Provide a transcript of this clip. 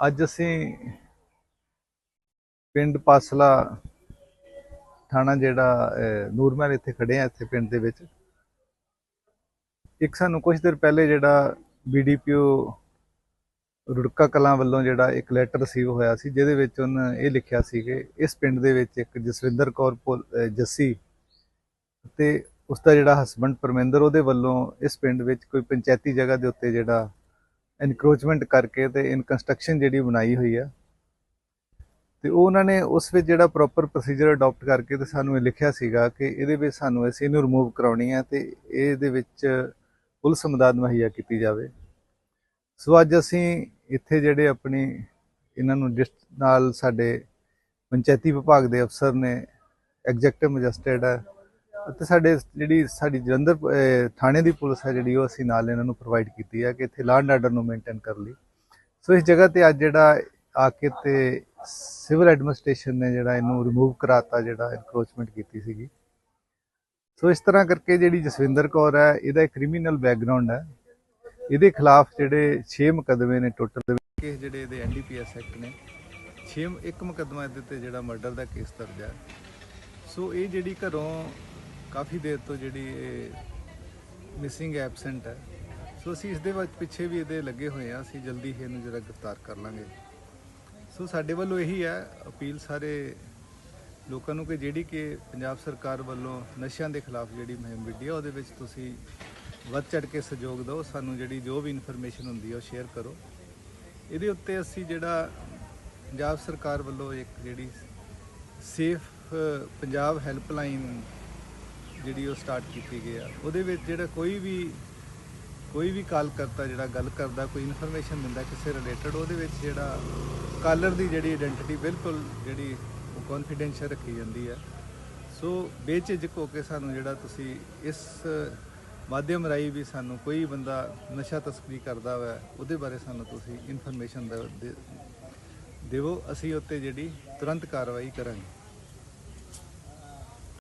ਅੱਜ ਅਸੀਂ ਪਿੰਡ ਪਾਸਲਾ ਥਾਣਾ ਜਿਹੜਾ ਨੂਰਮਹਿਲ ਇੱਥੇ ਖੜੇ ਆ ਇੱਥੇ ਪਿੰਡ ਦੇ ਵਿੱਚ। ਇੱਕ ਸਾਨੂੰ ਕੁਝ ਦਿਨ ਪਹਿਲੇ ਜਿਹੜਾ ਬੀਡੀਪੀਓ ਰੁੜਕਾ ਕਲਾਂ ਵੱਲੋਂ ਜਿਹੜਾ ਇੱਕ ਲੈਟਰ ਰਿਸੀਵ ਹੋਇਆ ਸੀ, ਜਿਹਦੇ ਵਿੱਚ ਉਹਨਾਂ ਇਹ ਲਿਖਿਆ ਸੀ ਕਿ ਇਸ ਪਿੰਡ ਦੇ ਵਿੱਚ ਇੱਕ ਜਸਵਿੰਦਰ ਕੌਰ ਭੁੱਲ- ਜੱਸੀ ਤੇ ਉਸ ਦਾ ਜਿਹੜਾ ਹਸਬੰਡ ਪਰਮਿੰਦਰ, ਉਹਦੇ ਵੱਲੋਂ ਇਸ ਪਿੰਡ ਵਿੱਚ ਕੋਈ ਪੰਚਾਇਤੀ ਜਗ੍ਹਾ ਦੇ ਉੱਤੇ ਜਿਹੜਾ ਇਨਕਰੋਚਮੈਂਟ ਕਰਕੇ ਤੇ ਇਨ ਕੰਸਟਰਕਸ਼ਨ ਜਿਹੜੀ ਬਣਾਈ ਹੋਈ ਆ। ਤੇ ਉਹ ਉਹਨਾਂ ਨੇ ਉਸ ਵਿੱਚ ਜਿਹੜਾ ਪ੍ਰੋਪਰ ਪ੍ਰੋਸੀਜਰ ਅਡਾਪਟ ਕਰਕੇ ਤੇ ਸਾਨੂੰ ਇਹ ਲਿਖਿਆ ਸੀਗਾ ਕਿ ਇਹਦੇ ਵਿੱਚ ਸਾਨੂੰ ਅਸੀਂ ਇਹਨੂੰ ਰਿਮੂਵ ਕਰਾਉਣੀ ਹੈ ਤੇ ਇਹਦੇ ਵਿੱਚ ਪੁਲਿਸ ਮਦਦ ਮੁਹੱਈਆ ਕੀਤੀ ਜਾਵੇ। ਸੋ ਅੱਜ ਅਸੀਂ ਇੱਥੇ ਜਿਹੜੇ ਆਪਣੀ ਇਹਨਾਂ ਨੂੰ ਡਿਸ ਨਾਲ ਸਾਡੇ ਪੰਚਾਇਤੀ ਵਿਭਾਗ ਦੇ ਅਫਸਰ ਨੇ ਐਗਜ਼ੈਕਟਿਵ ਮੈਜਿਸਟਰੇਟ ਹੈ ਅਤੇ ਸਾਡੇ ਜਿਹੜੀ ਸਾਡੀ ਜਲੰਧਰ ਥਾਣੇ ਦੀ ਪੁਲਿਸ ਹੈ ਜਿਹੜੀ, ਉਹ ਅਸੀਂ ਨਾਲ ਇਹਨਾਂ ਨੂੰ ਪ੍ਰੋਵਾਈਡ ਕੀਤੀ ਹੈ ਕਿ ਇੱਥੇ ਲਾਅ ਐਂਡ ਆਰਡਰ ਨੂੰ ਮੇਨਟੇਨ ਕਰਨ ਲਈ। ਸੋ ਇਸ ਜਗ੍ਹਾ ਤੇ ਅੱਜ ਜਿਹੜਾ ਆ ਕੇ ਤੇ ਸਿਵਲ ਐਡਮਿਨਿਸਟ੍ਰੇਸ਼ਨ ਨੇ ਜਿਹੜਾ ਇਹਨੂੰ ਰਿਮੂਵ ਕਰਾਤਾ, ਜਿਹੜਾ ਇਨਕਰੋਚਮੈਂਟ ਕੀਤੀ ਸੀਗੀ। ਸੋ ਇਸ ਤਰ੍ਹਾਂ ਕਰਕੇ ਜਿਹੜੀ ਜਸਵਿੰਦਰ ਕੌਰ ਹੈ, ਇਹਦਾ ਇੱਕ ਕ੍ਰਿਮੀਨਲ ਬੈਕਗ੍ਰਾਉਂਡ ਹੈ। ਇਹਦੇ ਖਿਲਾਫ ਜਿਹੜੇ 6 ਮੁਕੱਦਮੇ ਨੇ ਟੋਟਲ ਕੇਸ ਜਿਹੜੇ ਇਹਦੇ ਐਨਡੀਪੀਐਸ ਐਕਟ ਨੇ 6 ਇੱਕ ਮੁਕੱਦਮਾ ਇਹਦੇ ਤੇ ਜਿਹੜਾ ਮਰਡਰ ਦਾ ਕੇਸ ਦਰਜ ਹੈ। ਸੋ ਇਹ ਜਿਹੜੀ ਘਰੋਂ ਕਾਫੀ ਦੇਰ ਤੋਂ ਜਿਹੜੀ ਇਹ ਮਿਸਿੰਗ ਐਬਸੈਂਟ ਹੈ। ਸੋ ਅਸੀਂ ਇਸ ਦੇ ਵਿੱਚ ਪਿੱਛੇ ਵੀ ਇਹਦੇ ਲੱਗੇ ਹੋਏ ਆ ਅਸੀਂ ਜਲਦੀ ਹੀ ਇਹਨੂੰ ਜਿਹੜਾ ਗ੍ਰਿਫਤਾਰ ਕਰ ਲਾਂਗੇ। ਸੋ ਸਾਡੇ ਵੱਲੋਂ ਇਹੀ ਹੈ ਅਪੀਲ ਸਾਰੇ ਲੋਕਾਂ ਨੂੰ ਕਿ ਜਿਹੜੀ ਕਿ ਪੰਜਾਬ ਸਰਕਾਰ ਵੱਲੋਂ ਨਸ਼ਿਆਂ ਦੇ ਖਿਲਾਫ ਜਿਹੜੀ ਮੁਹਿੰਮ ਵਿੱਢੀ ਹੈ, ਉਹਦੇ ਵਿੱਚ ਤੁਸੀਂ ਵੱਧ ਚੜ ਕੇ ਸਹਿਯੋਗ ਦਿਓ। ਸਾਨੂੰ ਜਿਹੜੀ ਜੋ ਵੀ ਇਨਫੋਰਮੇਸ਼ਨ ਹੁੰਦੀ ਹੈ, ਉਹ ਸ਼ੇਅਰ ਕਰੋ। ਇਹਦੇ ਉੱਤੇ ਅਸੀਂ ਜਿਹੜਾ ਪੰਜਾਬ ਸਰਕਾਰ ਵੱਲੋਂ ਇੱਕ ਜਿਹੜੀ ਸੇਫ ਪੰਜਾਬ ਹੈਲਪਲਾਈਨ ਜਿਹੜੀ ਉਹ ਸਟਾਰਟ ਕੀਤੀ ਗਈ ਆ, ਉਹਦੇ ਵਿੱਚ ਜਿਹੜਾ ਕੋਈ ਵੀ ਕੋਈ ਵੀ ਕਾਲ ਕਰਤਾ ਜਿਹੜਾ ਗੱਲ ਕਰਦਾ, ਕੋਈ ਇਨਫੋਰਮੇਸ਼ਨ ਦਿੰਦਾ ਕਿਸੇ ਰਿਲੇਟਡ ਉਹਦੇ ਵਿੱਚ ਜਿਹੜਾ ਕਾਲਰ ਦੀ ਜਿਹੜੀ ਆਇਡੈਂਟੀਟੀ ਬਿਲਕੁਲ ਜਿਹੜੀ ਉਹ ਕੌਨਫੀਡੈਂਸ਼ੀਅਲ ਰੱਖੀ ਜਾਂਦੀ ਹੈ ਸੋ ਬੇਝਿਜਕ ਹੋ ਕੇ ਸਾਨੂੰ ਜਿਹੜਾ ਤੁਸੀਂ ਇਸ ਮਾਧਿਅਮ ਰਾਹੀਂ ਵੀ ਸਾਨੂੰ ਕੋਈ ਬੰਦਾ ਨਸ਼ਾ ਤਸਕਰੀ ਕਰਦਾ ਹੋਇਆ ਉਹਦੇ ਬਾਰੇ ਸਾਨੂੰ ਤੁਸੀਂ ਇਨਫੋਰਮੇਸ਼ਨ ਦੇਵੋ। ਅਸੀਂ ਉੱਤੇ ਜਿਹੜੀ ਤੁਰੰਤ ਕਾਰਵਾਈ ਕਰਾਂਗੇ।